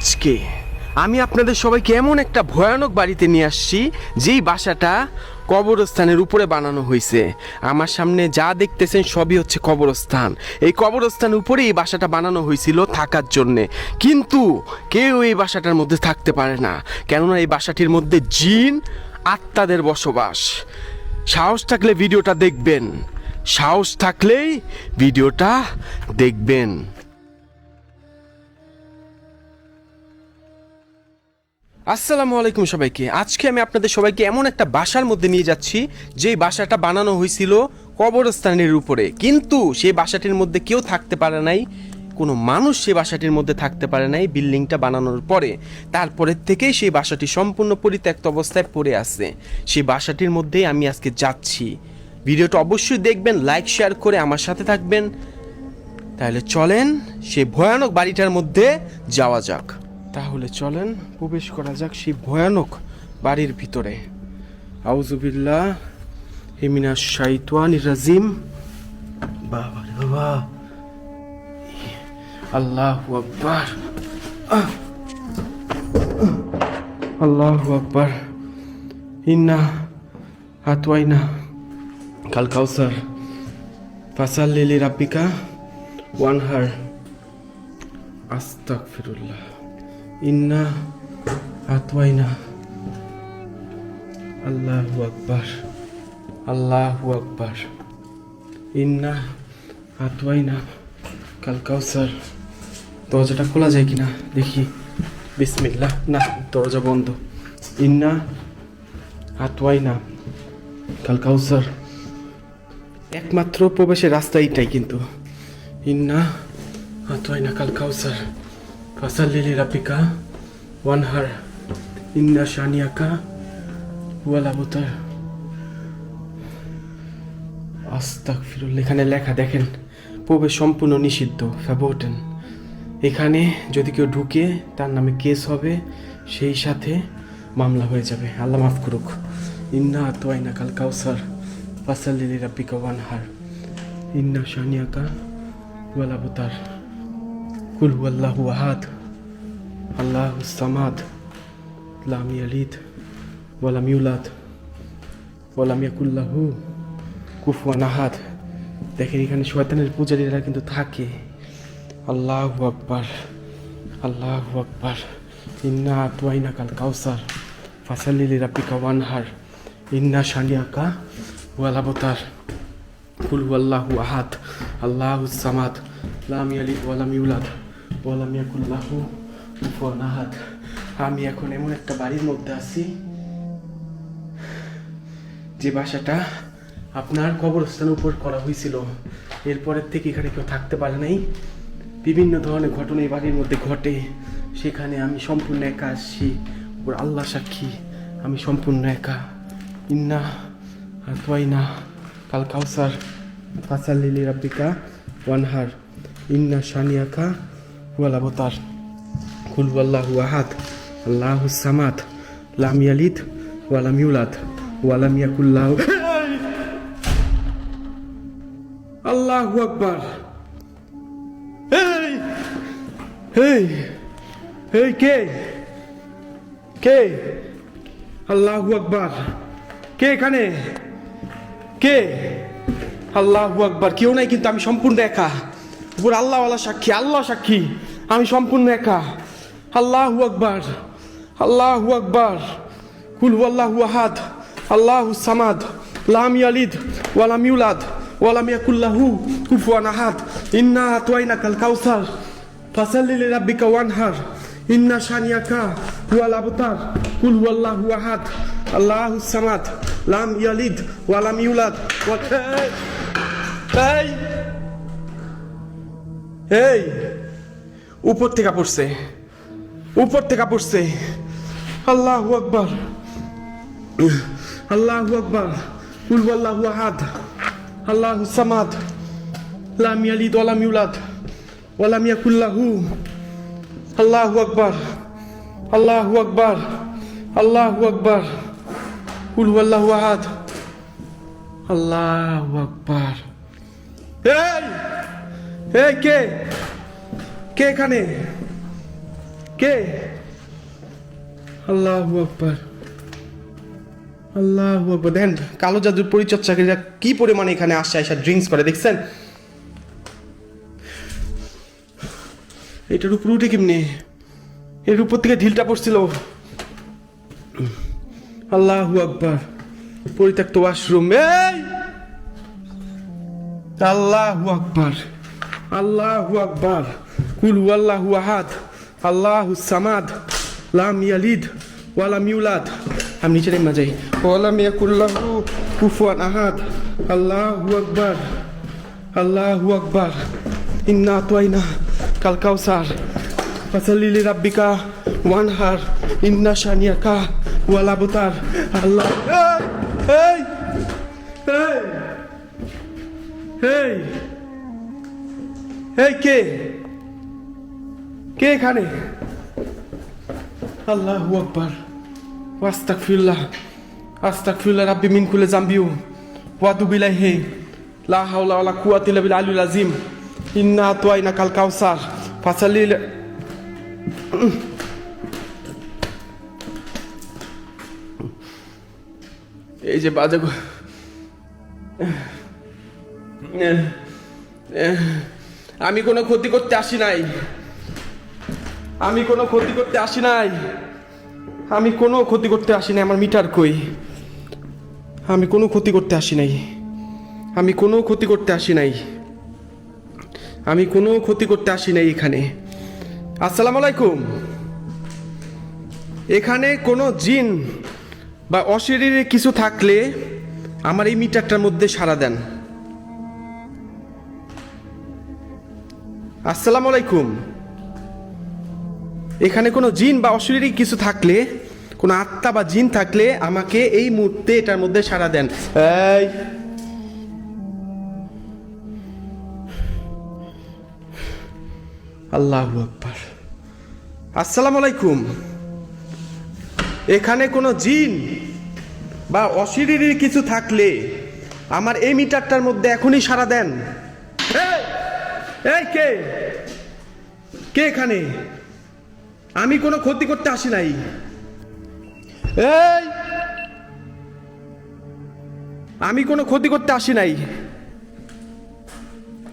আজকে আমি আপনাদের সবাইকে এমন একটা ভয়ানক বাড়িতে নিয়ে আসছি, যেই বাসাটা কবরস্থানের উপরে বানানো হয়েছে। আমার সামনে যা দেখতেছেন সবই হচ্ছে কবরস্থান। এই কবরস্থানের উপরে এই বাসাটা বানানো হয়েছিল থাকার জন্যে। কিন্তু কেউ এই বাসাটার মধ্যে থাকতে পারে না, কেননা এই বাসাটির মধ্যে জিন আত্মাদের বসবাস। সাহস থাকলে ভিডিওটা দেখবেন। সাহস থাকলেই ভিডিওটা দেখবেন। আসসালামু আলাইকুম সবাইকে। আজকে আমি আপনাদের সবাইকে এমন একটা বাসার মধ্যে নিয়ে যাচ্ছি, যেই বাসাটা বানানো হয়েছিল কবরস্থানের উপরে। কিন্তু সেই বাসাটির মধ্যে কেউ থাকতে পারে নাই, কোনো মানুষ সেই বাসাটির মধ্যে থাকতে পারে নাই বিল্ডিংটা বানানোর পরে। তারপরের থেকেই সেই বাসাটি সম্পূর্ণ পরিত্যক্ত অবস্থায় পড়ে আছে। সেই বাসাটির মধ্যেই আমি আজকে যাচ্ছি। ভিডিওটা অবশ্যই দেখবেন, লাইক, শেয়ার করে আমার সাথে থাকবেন। তাহলে চলেন, সেই ভয়ানক বাড়িটার মধ্যে যাওয়া যাক। তাহলে চলেন, প্রবেশ করা যাক সেই ভয়ানক বাড়ির ভিতরে। আউজুবিল্লাহ হিমিনা শাইতান রাজিম। বাবা বাবা। আল্লাহ আকবার। আল্লাহ আকবার। ইন্না হাতওয়াইনা। কাল কাউসার। ফাসাল লিলি রাব্বিকা ওয়ানহার। আস্তাক ফিরুল্লাহ ইন্না আতওয়াইনা আল্লাহু আকবার আল্লাহু আকবার ইন্না আতওয়াইনা কাল কাউসার, দরজাটা খোলা যায় কিনা দেখি। বিসমিল্লাহ, না, দরজা বন্ধ। ইন্না আতওয়াইনা। কাল কাউসার। একমাত্র প্রবেশের রাস্তা এইটাই কিন্তু। ইন্না আতওয়াইনা, কাল কাউসার। রাপিকা ওয়ানহার ইন্না শানিয়াকা ওয়াল আবতার আস্তাক ফিরুল এখানে লেখা দেখেন প্রবেশ সম্পূর্ণ নিষিদ্ধ ফ্যাবোটেন এখানে যদি কেউ ঢুকে, তার নামে কেস হবে, সেই সাথে মামলা হয়ে যাবে। আল্লাহ মাফ করুক। ইন্না আতওয়াইনা কাল কাউসার ফাসাল্লিলি রাপিকা ওয়ানহার ইন্না শানিয়াকা ওয়াল আবতার কুল হুয়াল্লাহু আহাদ। আল্লাহু সামাদ লাম ইয়ালিদ ওয়ালাম ইউলাদ ওয়ালাম ইয়াকুল্লাহু কুফুয়ান আহাদ দেখেন, এখানে শয়তানের পূজারীরা কিন্তু থাকে। আল্লাহু আকবার আল্লাহু আকবার। ইন্না আতওয়াইনা কাল কাউসার ফাসাল্লিলি রাব্বিকা ওয়ানহার। ইন্না শানিয়াকা ওয়াল আবতার। কুল হুয়াল্লাহু আহাদ, আল্লাহু সামাদ, লাম ইয়ালিদ ওয়ালাম ইউলাদ ওয়ালাম ইয়াকুল্লাহু আমি এখন এমন একটা বাড়ির মধ্যে আছি যে বাসাটা আপনার কবরস্থানের উপর করা হয়েছিল। এরপরের থেকে এখানে কেউ থাকতে পারে নাই। বিভিন্ন ধরনের ঘটনা এই বাড়ির মধ্যে ঘটে। সেখানে আমি সম্পূর্ণ একা আসছি ওর আল্লাহ সাক্ষী। আমি সম্পূর্ণ একা। ইন্না আতওয়াইনা কাল কাউসার। ফাসাল লিলি রাব্বিকা। ওয়ানহার। ইন্না শানিয়াকা। হুয়াল আবতার। কুল আল্লাহু আহাদ, আল্লাহু সামাদ, লাম ইয়ালিদ ওয়ালাম ইউলাদ ওয়ালাম ইয়াকুল্লাহু আল্লাহু আকবার। এই এই এই কে? কে? আল্লাহু আকবার। কে এখানে? কে? আল্লাহু আকবার। কেউ নাই কিন্তু আমি সম্পূর্ণ একা। উপর আল্লাহওয়ালা সাক্ষী, আল্লাহ সাক্ষী, আমি সম্পূর্ণ একা। আল্লাহু আকবার আল্লাহু আকবার কুল আল্লাহু আহাদ আল্লাহু সামাদ লাম ইয়ালিদ ওয়ালাম ইউলাদ ওয়ালাম ইয়াকুল্লাহু কুফুয়ান আহাদ ইন্না আতওয়াইনা কাল কাউসার ফাসাল্লি লিরাব্বিকা ওয়ানহার ইন্না শানিয়াকা হুয়াল আবতার কুল হুয়াল্লাহু আহাদ আল্লাহু সামাদ লাম ইয়ালিদ ওয়ালাম ইউলাদ এই এই উপর থেকে পড়ছে উপর থেকে পড়ছে আল্লাহু আকবার। আল্লাহ আকবার। কুল আল্লাহু আহাদ। আল্লাহু সামাদ। লাম ইয়ালিদ ওয়ালাম ইউলাদ। ওয়ালাম ইয়াকুল্লাহু আল্লাহু আকবার। আল্লাহু আকবার। আল্লাহু আকবার। কুল আল্লাহু আহাদ। আল্লাহু আকবার। এই! এই কে? কে এখানে? কে? আল্লাহু আকবার। আল্লাহু আকবার। দেখেন, কালো জাদুর পরিচর্যাকারীরা কি পরিমাণে এখানে আসছে এসে ড্রিঙ্কস করে, দেখছেন? এটার উপর উঠে কেমনি? এর উপর থেকে ঢিলটা পড়ছিল। আল্লাহু আকবার। পরিত্যক্ত ওয়াশরুম এই! আল্লাহু আকবার। আল্লাহু আকবার। কুল আল্লাহু আহাদ। আল্লাহু সামাদ, লাম ইয়ালিদ ওয়ালাম ইউলাদ। আমি নিচে নেমে যাই। ওয়ালাম ইয়াকুল্লাহু কুফুয়ান আহাদ। আল্লাহু আকবার আল্লাহু আকবার। ইন্না আতওয়াইনা কাল কাউসার। ফাসাল্লি লিরাব্বিকা ওয়ানহার। ইন্না শানিয়াকা ওয়াল আবতার। আল্লাহ এই এই এই কে? কে এখানে? আল্লাহু আকবার। আস্তাক ফিল্লা রাব্বি মিন কুল্লি জামবিউ। ওয়া তুবু হে লা হাওলা ওয়ালা কুওয়াতা ইল্লা বিল আলিয়্যিল আযীম। ইন্না আতওয়াইনা কাল কাউসার ফাসাল্লি এই যে বাজে আমি কোনো ক্ষতি করতে আসি নাই। আমি কোনো ক্ষতি করতে আসি নাই। আমি কোনো ক্ষতি করতে আসি নাই, আমার মিটার কই? আমি কোনো ক্ষতি করতে আসি নাই। আমি কোনো ক্ষতি করতে আসি নাই। আমি কোনো ক্ষতি করতে আসি নাই এখানে। আসসালামু আলাইকুম। এখানে কোনো জিন বা অশরীরে কিছু থাকলে আমার এই মিটারটার মধ্যে সাড়া দেন। আসসালামু আলাইকুম। এখানে কোনো জিন বা অশরীরী কিছু থাকলে, কোনো আত্মা বা জিন থাকলে আমাকে এই মুহূর্তে এটার মধ্যে সাড়া দেন। আল্লাহু আকবার। আসসালামু আলাইকুম। এখানে কোনো জিন বা অশরীরী কিছু থাকলে আমার এই মিটারটার মধ্যে এখনই সাড়া দেন। এই কে? কে এখানে? আমি কোনো ক্ষতি করতে আসি নাই। এই! আমি কোনো ক্ষতি করতে আসি নাই।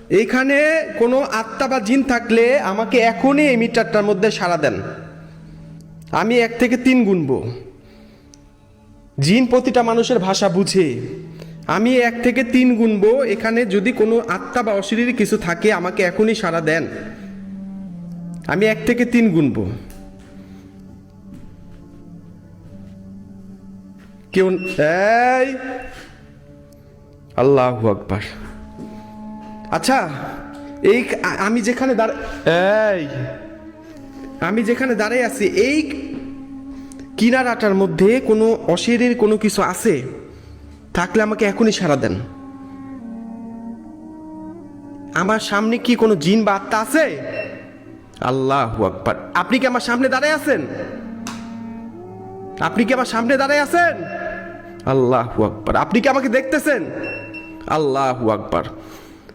এখানে কোনো আত্মা বা জিন থাকলে আমাকে এখনই এই মিটারটার মধ্যে সাড়া দেন। আমি এক থেকে তিন গুনবো জিন প্রতিটা মানুষের ভাষা বুঝে। আমি এক থেকে তিন গুনবো এখানে যদি কোনো আত্মা বা অশরীরী কিছু থাকে, আমাকে এখনই সাড়া দেন। আমি এক থেকে তিন গুনবো কেউ এই! আল্লাহু আকবার। আচ্ছা এই আমি যেখানে এই! আমি যেখানে দাঁড়িয়ে আছি, এই কিনারাটার মধ্যে কোনো অশরীর কোনো কিছু আছে? থাকলে আমাকে এখনই সাড়া দেন। আমার সামনে কি কোনো জিন বা আত্মা আছে? আল্লাহ আকবার। আপনি কি আমার সামনে দাঁড়ায় আছেন? আপনি কি আমার সামনে দাঁড়ায় আছেন? আল্লাহ আকবার। আপনি কি আমাকে দেখতেছেন? আল্লাহ আকবার।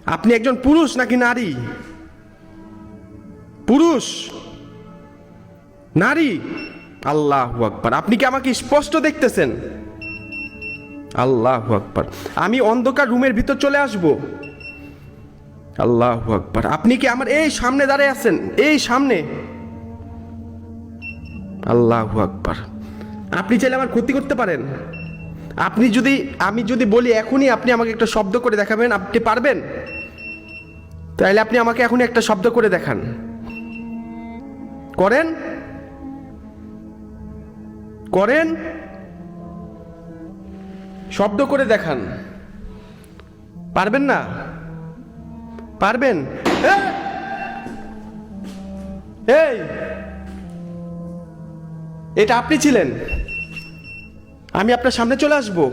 আপনি একজন পুরুষ নাকি নারী? পুরুষ? নারী? আল্লাহ আকবার। আপনি কি আমাকে স্পষ্ট দেখতেছেন? আল্লাহ আকবার। আমি অন্ধকার রুমের ভিতর চলে আসব। আল্লাহ আকবার। আপনি কি আমার এই সামনে দাঁড়িয়ে আছেন? এই সামনে। আল্লাহ আকবার। আপনি চাইলে আমার ক্ষতি করতে পারেন। আপনি যদি, আমি যদি বলি এখনই আপনি আমাকে একটা শব্দ করে দেখাবেন, আপনি পারবেন? তাহলে আপনি আমাকে এখনই একটা শব্দ করে দেখান। করেন? করেন? শব্দ করে দেখান। পারবেন না? পারবেন? এই! এটা আপনি ছিলেন। আমি আপনার সামনে চলে আসব।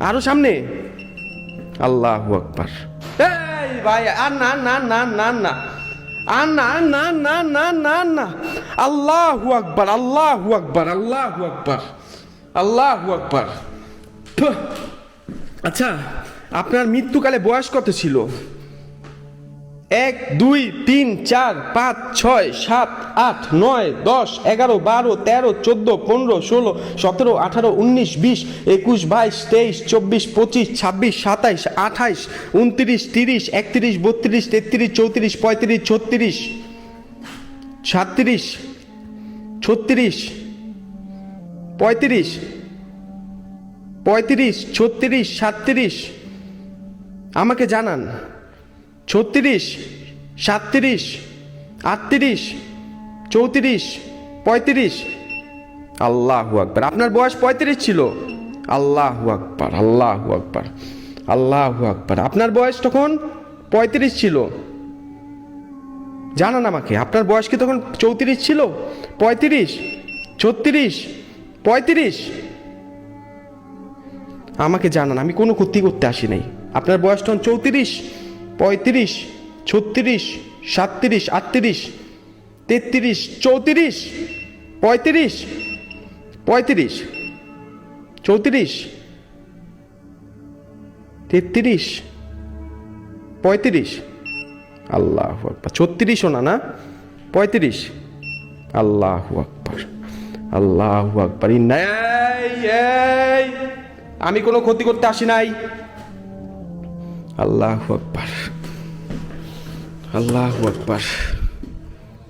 আরও সামনে। আল্লাহ আকবার। এই ভাই আর না না না না না। আর না না না না না না। আল্লাহু আকবার আল্লাহু আকবার আল্লাহু আকবার আল্লাহু আকবার। আচ্ছা আপনার মৃত্যুকালে বয়স কত ছিল? এক, দুই, তিন, চার, পাঁচ, ছয়, সাত, আট, নয়, দশ, এগারো, বারো, তেরো, চোদ্দ, পনেরো, ষোলো, সতেরো, আঠারো, উনিশ, বিশ, একুশ, বাইশ, তেইশ, চব্বিশ, পঁচিশ, ছাব্বিশ, সাতাইশ, আঠাইশ, উনত্রিশ, তিরিশ, একত্রিশ, বত্রিশ, তেত্রিশ, চৌত্রিশ, পঁয়ত্রিশ, ছত্রিশ, সাতত্রিশ, ছত্রিশ, পঁয়ত্রিশ পঁয়ত্রিশ, ছত্রিশ, সাতত্রিশ, আমাকে জানান। ছত্রিশ, সাতত্রিশ, আটত্রিশ, চৌত্রিশ, পঁয়ত্রিশ। আল্লাহু আকবার। আপনার বয়স পঁয়ত্রিশ ছিল। আল্লাহ আকবার আল্লাহ আকবার আল্লাহ আকবার। আপনার বয়স তখন পঁয়ত্রিশ ছিল। জানান আমাকে, আপনার বয়স কি তখন চৌত্রিশ ছিল? পঁয়ত্রিশ, ছত্রিশ, পঁয়ত্রিশ। আমাকে জানান, আমি কোনো ক্ষতি করতে আসি নাই। আপনার বয়স তখন চৌত্রিশ পঁয়ত্রিশ, ছত্রিশ, সাতত্রিশ, আটত্রিশ, তেত্রিশ, চৌত্রিশ, পঁয়ত্রিশ পঁয়ত্রিশ, চৌত্রিশ, তেত্রিশ, পঁয়ত্রিশ। আল্লাহ আকবার। ছত্রিশও না না? পঁয়ত্রিশ। আল্লাহ আকবার। আল্লাহ আকবার। আমি কোনো ক্ষতি করতে আসি নাই। আল্লাহ আকবার আল্লাহ আকবার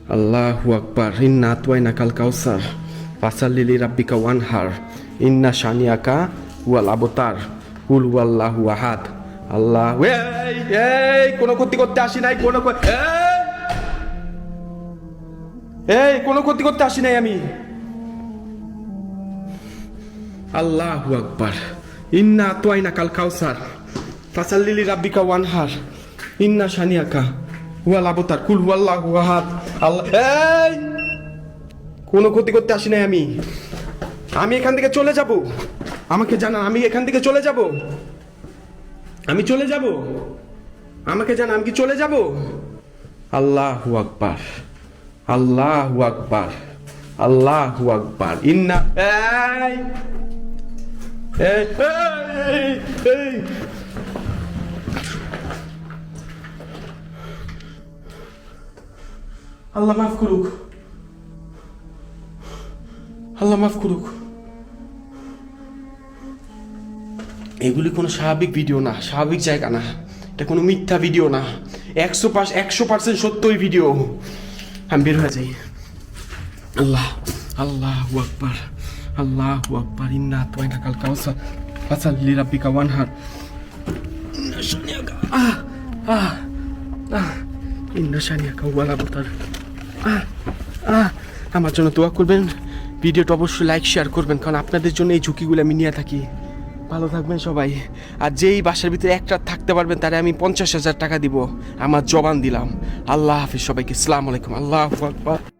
আল্লাহ আকবার। ইন্না তুয়াইনা কাল কাউসার, ফাসাল্লিলি রাব্বিকা ওয়ানহার, ইন্না শানিয়াকা ওয়াল আবতার, কুল ওয়াল্লাহু আহাদ। আল্লাহ, এই এই, কোনো ক্ষতি করতে আসি নাই, কোনো এই! কোনো ক্ষতি করতে আসি নাই আমি। আল্লাহু আকবার। ইন্না তুয়াইনা কাল কাউসার ফাসাল্লিলি রাব্বিকা ওয়ানহার ইন্না শানিয়াকা হুয়াল আবতার কুল হুয়াল্লাহু আহাদ আল্লাহ এই কোনো ক্ষতি করতে আসি নাই আমি। আমি এখান থেকে চলে যাব। আমাকে জানান, আমি এখান থেকে চলে যাব। আমি চলে যাব। আমাকে জানান, আমি কি চলে যাব? আল্লাহু আকবার। আল্লাহু আকবার। আল্লাহু আকবার। ইন্না এই! এই! আল্লাহ মাফ করুক। আল্লাহ মাফ করুক। এগুলি কোনো স্বাভাবিক ভিডিও না, স্বাভাবিক জায়গা না। এটা কোনো মিথ্যা ভিডিও না। একশো পার্স একশো পার্সেন্ট সত্যই ভিডিও আমি বের হয়ে যাই। আল্লাহ আল্লাহ আকবার আল্লাহ আকবার। ইন্না তোয়াইনা কাল কাউসার ফাসাল লি রাব্বিকা ওয়ানহার শানিয়াকা আহ আহ আহ, ইন্না শানিয়াকা আমার জন্য দোয়া করবেন। ভিডিওটা অবশ্যই লাইক শেয়ার করবেন, কারণ আপনাদের জন্য এই ঝুঁকিগুলো আমি নিয়ে থাকি। ভালো থাকবেন সবাই। আর যেই বাসার ভিতরে একটা থাকতে পারবেন, তারে আমি পঞ্চাশ হাজার টাকা দিব। আমার জবান দিলাম। আল্লাহ হাফিজ সবাইকে। সালাম আলাইকুম। আল্লাহ আকবার।